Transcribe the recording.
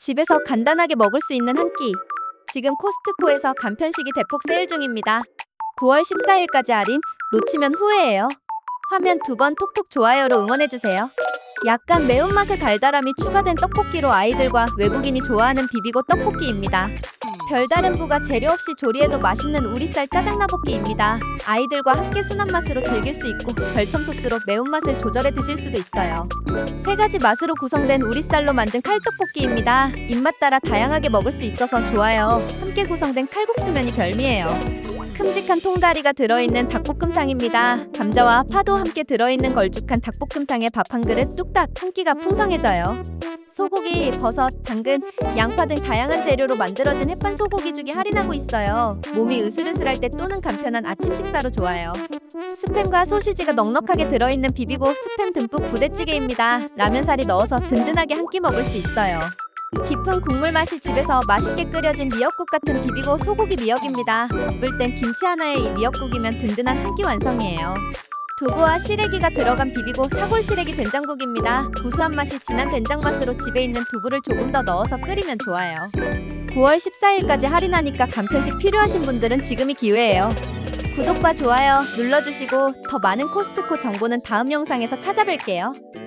집에서 간단하게 먹을 수 있는 한 끼. 지금 코스트코에서 간편식이 대폭 세일 중입니다. 9월 14일까지 할인, 놓치면 후회해요. 화면 두 번 톡톡 좋아요로 응원해주세요. 약간 매운맛의 달달함이 추가된 떡볶이로 아이들과 외국인이 좋아하는 비비고 떡볶이입니다. 별다른 부가 재료 없이 조리해도 맛있는 우리쌀 짜장라볶이입니다. 아이들과 함께 순한 맛으로 즐길 수 있고 별첨 소스로 매운맛을 조절해 드실 수도 있어요. 세 가지 맛으로 구성된 우리쌀로 만든 칼떡볶이입니다. 입맛 따라 다양하게 먹을 수 있어서 좋아요. 함께 구성된 칼국수면이 별미예요. 큼직한 통다리가 들어있는 닭볶음탕입니다. 감자와 파도 함께 들어있는 걸쭉한 닭볶음탕에 밥 한 그릇 뚝딱 한 끼가 풍성해져요. 소고기, 버섯, 당근, 양파 등 다양한 재료로 만들어진 햇반 소고기죽이 할인하고 있어요. 몸이 으슬으슬할 때 또는 간편한 아침 식사로 좋아요. 스팸과 소시지가 넉넉하게 들어있는 비비고 스팸 듬뿍 부대찌개입니다. 라면사리 넣어서 든든하게 한 끼 먹을 수 있어요. 깊은 국물 맛이 집에서 맛있게 끓여진 미역국 같은 비비고 소고기 미역입니다. 바쁠 땐 김치 하나에 이 미역국이면 든든한 한 끼 완성이에요. 두부와 시래기가 들어간 비비고 사골 시래기 된장국입니다. 구수한 맛이 진한 된장 맛으로 집에 있는 두부를 조금 더 넣어서 끓이면 좋아요. 9월 14일까지 할인하니까 간편식 필요하신 분들은 지금이 기회예요. 구독과 좋아요 눌러주시고 더 많은 코스트코 정보는 다음 영상에서 찾아뵐게요.